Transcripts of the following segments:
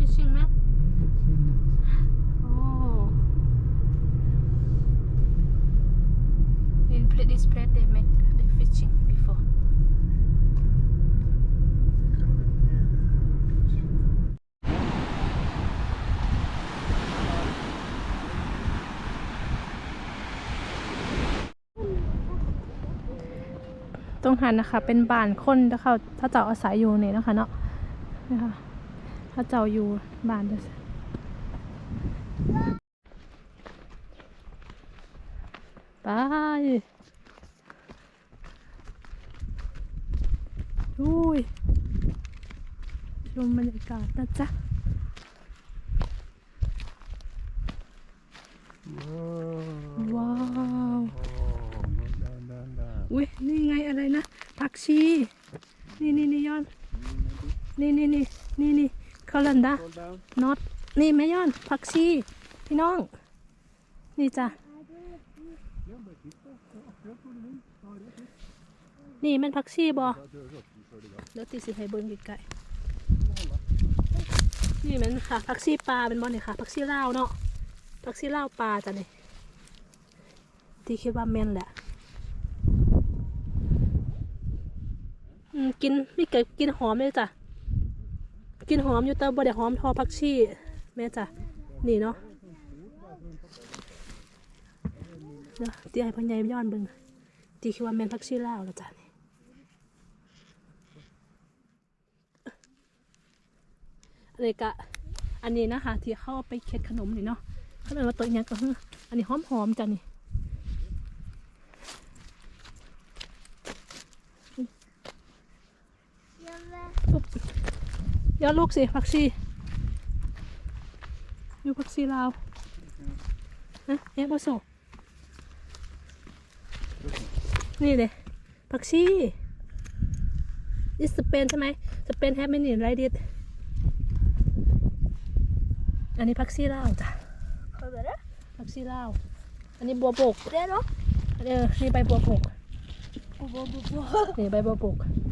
fishing man oh in pla- this place they make the fishing before ตรงหันนะคะ เป็นบ้านคนถ้าเขาถ้าเจ้าอาศัยอยู่นี่นะคะเนาะนะคะ ถ้าเจ้าอยู่บ้านเด้อไปอุ้ยชมบรรยากาศนะจ๊ะ Wow. ว้าว Oh, down, down, down. อุ้ยนี่ไงอะไรนะผักชี นี่นี่นี่ย้อน นี่นี่นี่นี่นี่ คอลันดา Scroll down. น็อตนี่แม่ย้อนผักชีพี่น้อง นี่จ้ะนี่มันผักชีบอเดี๋ยวตีสิให้เบิ้งไกลๆนี่มันค่ะผักชีปลาเป็นบอนี่ค่ะผักชีลาวเนาะผักชีลาวปลาจ้ะนี่ที่คิดว่าแม่นแหละอืมกินไม่เกิดกินหอมเลยจ้ะ กินหอมอยู่แต่บ่ได้หอมทอผักชีแม่จ้ะนี่เนาะเดี๋ยวตีให้พ่อใหญ่ย้อนเบิ้งตีคิดว่าแม่นผักชีลาวแล้วจ้ะนี่อะไรกะอันนี้นะคะที่เข้าไปเค็ดขนมนี่เนาะเขาเรียกว่าตัวอหยังก็คืออันนี้หอมหอมๆจ้ะนี่ปุ๊บ เดี๋ยวลูกสิผักชีอยู่ผักชีลาวฮะเอ๊ะบอสนี่เลยผักชีนี่สเปนใช่ไหมสเปนแฮปไม่หนีไรดิอันนี้พักซี่ลาวจ้ะ Vad är det? พักซี่ลาวอันนี้บัวบก Det då? เออนี่ใบบัวบก Och vad, vad, vad? นี่ใบบัวบก หืม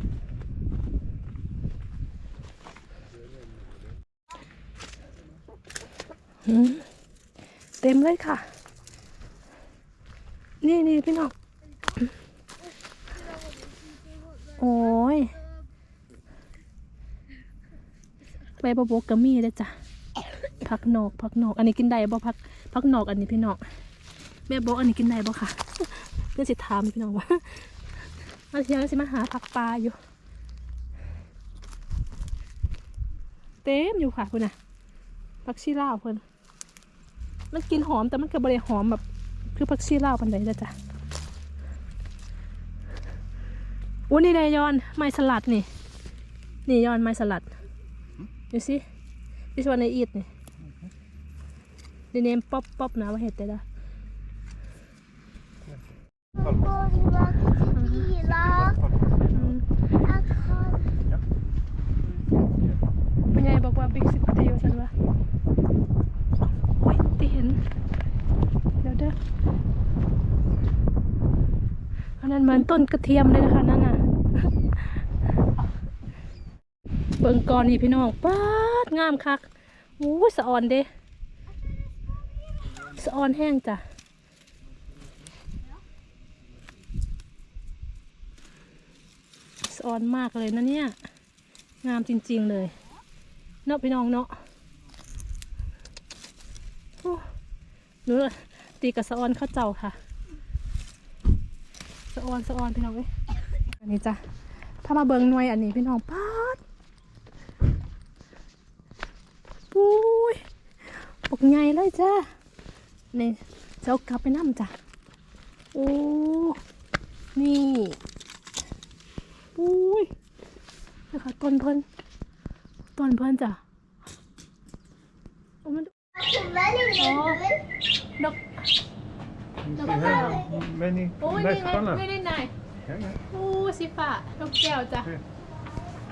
เต็มเลยค่ะ นี่นี่พี่น้องโอ้ยใบบัวบกก็มีเลยจ้ะพักนอกพักนอก อันนี้กินได้บ่พักพักนอกอันนี้พี่น้องแม่บอกอันนี้กินได้บ่ค่ะเพื่อนสิถามพี่น้องว่ามาเที่ยวสิมาหาผักปลาอยู่ เต็มอยู่ค่ะคุณน่ะ ผักชีลาวเพิ่นมันกินหอมแต่มันก็บริหอมแบบคือผักชีลาวปันใดจ้ะจ้ะอู้นี่ไดยอนไม้สลัดนี่ นี่ยอนไม้สลัดดูสิ this one I eat นี่ the name pop pop นะว่าเห็ดได้ละ Går tillbaka till bilar. อืม Att ha คุณยายบอกว่าบิ๊กซิตี้ว่าสันวะโอ้ยตีเห็น เด้ออันนั้นเหมือนต้นกระเทียมเลยนะคะนั่นน่ะเบิ่งก่อนนี่พี่น้องป๊าดงามคักโอ้ยสะออนเด้สะออนแห้งจ้ะสะออนมากเลยนะเนี่ย งามจริง ๆ เลยเนาะพี่น้องเนาะโอ้หนู ตีกับสะออนข้าเจ้าค่ะสะออนสะออนพี่น้องเอ้ยอันนี้จ้ะถ้ามาเบิงหน่วยอันนี้พี่น้องป๊าดปุ้ยปกใหญ่เลยจ้ะนี่เจ้ากลับไปนั่จ้ะโอ้นี่ปุ้ยนะคะต้นเพิ่นต้นเพิ่นจ้ะโอ้มัน väldigt Ja. ดอก You see here, many โอ้ย nice นี่ไง color. ไม่ได้ไหน Yeah, yeah. โอ้สีฟ้าดอกแก้วจ้ะ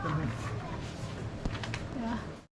Come here.